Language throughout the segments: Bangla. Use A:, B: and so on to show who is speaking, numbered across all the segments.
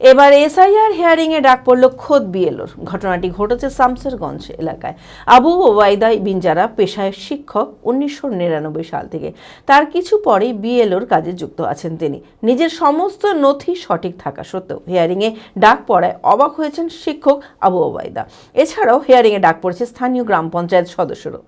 A: এবার এসআইআর হিয়ারিং এ ডাক পড়ল খোদ বিএলওর। ঘটনাটি ঘটেছে শামসেরগঞ্জ এলাকায়। আবু ওবায়দা বিনজারা পেশায় শিক্ষক, উনিশশো নিরানব্বই সাল থেকে। তার কিছু পরেই বিএলওর কাজে যুক্ত আছেন তিনি। নিজের সমস্ত নথি সঠিক থাকা সত্ত্বেও হিয়ারিং এ ডাক পড়ায় অবাক হয়েছেন শিক্ষক আবু ওবায়দা। এছাড়াও হিয়ারিং এ ডাক পড়েছে স্থানীয় গ্রাম পঞ্চায়েত সদস্যরও।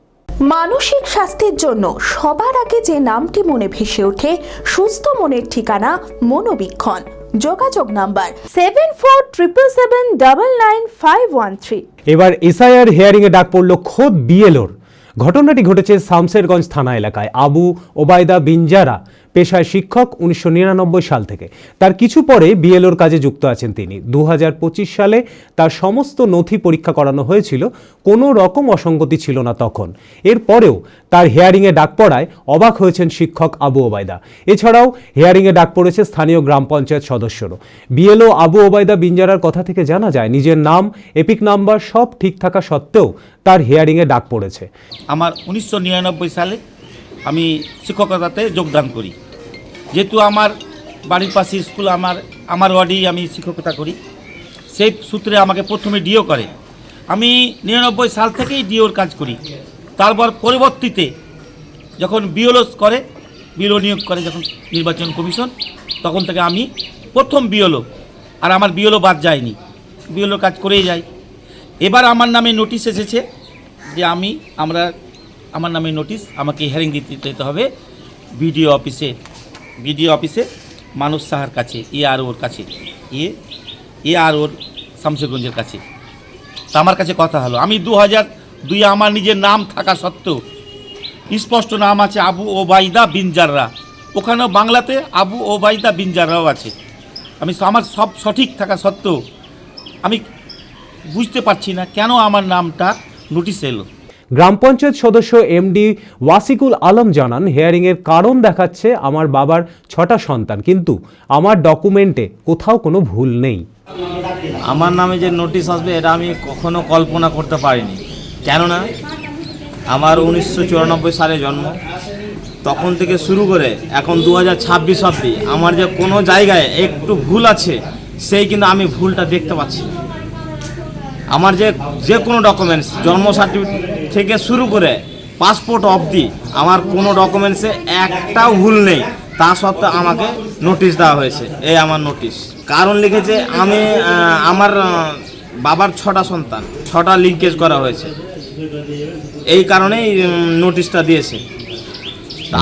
B: মানসিক স্বাস্থ্যের জন্য সবার আগে যে নামটি মনে ভেসে ওঠে, সুস্থ মনের ঠিকানা মনোবীক্ষণ। যোগাযোগ number seven four triple seven double nine five one three
C: এবার এসআইআর হিয়ারিংয়ে ডাক পড়ল খোদ বিএলওর। ঘটনাটি ঘটেছে শামসেরগঞ্জ থানা এলাকায়। আবু ওবায়দা বিনজারা পেশায় শিক্ষক উনিশশো নিরানব্বই সাল থেকে। তার কিছু পরে বিএলওর কাজে যুক্ত আছেন তিনি। দু হাজার পঁচিশ সালে তার সমস্ত নথি পরীক্ষা করানো হয়েছিল, কোনো রকম অসঙ্গতি ছিল না তখন। এরপরেও তার হেয়ারিংয়ে ডাক পড়ায় অবাক হয়েছেন শিক্ষক আবু ওবায়দা। এছাড়াও হেয়ারিংয়ে ডাক পড়েছে স্থানীয় গ্রাম পঞ্চায়েত সদস্যরও। বিএলও আবু ওবায়দা বিনজারার কথা থেকে জানা যায়, নিজের নাম, এপিক নাম্বার সব ঠিক থাকা সত্ত্বেও তার হেয়ারিংয়ে ডাক পড়েছে।
D: আমার উনিশশো নিরানব্বই সালে আমি শিক্ষকতাতে যোগদান করি। যেহেতু আমার বাড়ির পাশে স্কুল, আমার আমার ওয়ার্ডেই আমি শিক্ষকতা করি, সেই সূত্রে আমাকে প্রথমে ডিও করে। আমি নিরানব্বই সাল থেকেই ডিওর কাজ করি। তারপর পরবর্তীতে যখন বিওলোস করে, বিওলো নিয়োগ করে যখন নির্বাচন কমিশন, তখন থেকে আমি প্রথম বিওলো, আর আমার বিওলো বাদ যায়নি। বিওলো কাজ করেই যাই এবার আমার নামে নোটিশ এসেছে যে আমি, আমরা, আমার নামে নোটিশ, আমাকে হিয়ারিং দিতে হবে, বিডিও অফিসে বিডিও অফিসে মানুষ সাহার কাছে, এ আর ওর কাছে, এ এ আর ওর শামশেরগঞ্জের কাছে। তা আমার কাছে কথা হলো, আমি দু হাজার দুই আমার নিজের নাম থাকা সত্ত্বেও স্পষ্ট নাম আছে আবু ওবায়দা বিনজাররা ওখানেও বাংলাতে আবু ওবায়দা বিনজাররাও আছে। আমি আমার সব সঠিক থাকা সত্ত্বেও আমি বুঝতে পারছি না কেন আমার নামটা নোটিশ এলো।
C: গ্রাম পঞ্চায়েত সদস্য এমডি ওয়াসিকুল আলম জানান হিয়ারিংয়ের কারণ দেখাচ্ছে আমার বাবার ছটা সন্তান, কিন্তু আমার ডকুমেন্টে কোথাও কোনো ভুল নেই।
E: আমার নামে যে নোটিশ আসবে, এটা আমি কখনো কল্পনা করতে পারিনি। কেননা, আমার উনিশশো চুরানব্বই সালে জন্ম। তখন থেকে শুরু করে এখন দু হাজার ছাব্বিশ অব্দি আমার যে কোনো জায়গায় একটু ভুল আছে, সেই কিন্তু আমি ভুলটা দেখতে পাচ্ছি। আমার যে যে কোনো ডকুমেন্টস জন্ম সার্টিফিকেট থেকে শুরু করে পাসপোর্ট অবধি আমার কোনো ডকুমেন্টসে একটাও ভুল নেই। তা সত্ত্বেও আমাকে নোটিশ দেওয়া হয়েছে। এই আমার নোটিশ কারণ লিখেছে আমি আমার বাবার ছটা সন্তান, ছটা লিঙ্কেজ করা হয়েছে। এই কারণেই নোটিশটা দিয়েছে।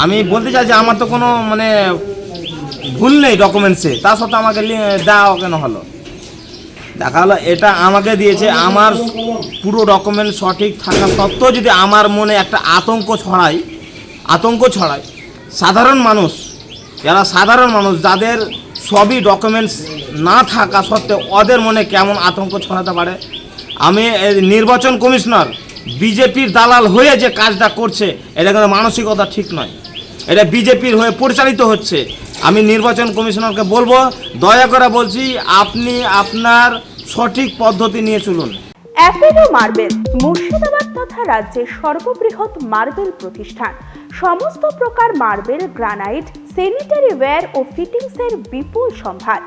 E: আমি বলতে চাই যে আমার তো কোনো মানে ভুল নেই ডকুমেন্টসে তা সত্ত্বেও আমাকে দেওয়া কেন হলো? দেখা হলো, এটা আমাকে দিয়েছে, আমার পুরো ডকুমেন্ট সঠিক থাকা সত্ত্বেও যদি আমার মনে একটা আতঙ্ক ছড়ায় আতঙ্ক ছড়ায়, সাধারণ মানুষ, যারা সাধারণ মানুষ, যাদের সবই ডকুমেন্টস না থাকা সত্ত্বেও ওদের মনে কেমন আতঙ্ক ছড়াতে পারে? আমি নির্বাচন কমিশনার, বিজেপির দালাল হয়ে যে কাজটা করছে, এটা কিন্তু মানসিকতা ঠিক নয়। এটা বিজেপির হয়ে পরিচালিত হচ্ছে। আমি নির্বাচন কমিশনারকে বলব, দয়া করে বলছি, আপনি আপনার সঠিক পদ্ধতি নিয়ে চলুন।
B: অ্যাপেলো মার্বেল, মুর্শিদাবাদ তথা রাজ্যের সর্ববৃহৎ মার্বেল প্রতিষ্ঠান। সমস্ত প্রকার মার্বেল, গ্রানাইট স্যানিটারি ওয়্যার ও ফিটিংসের বিপুল সম্ভার।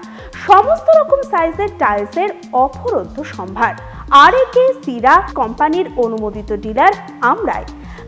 B: সমস্ত রকম সাইজের টাইলসের অফরন্ত সম্ভার। আর একে সিরা কোম্পানির অনুমোদিত ডিলার আমরাই।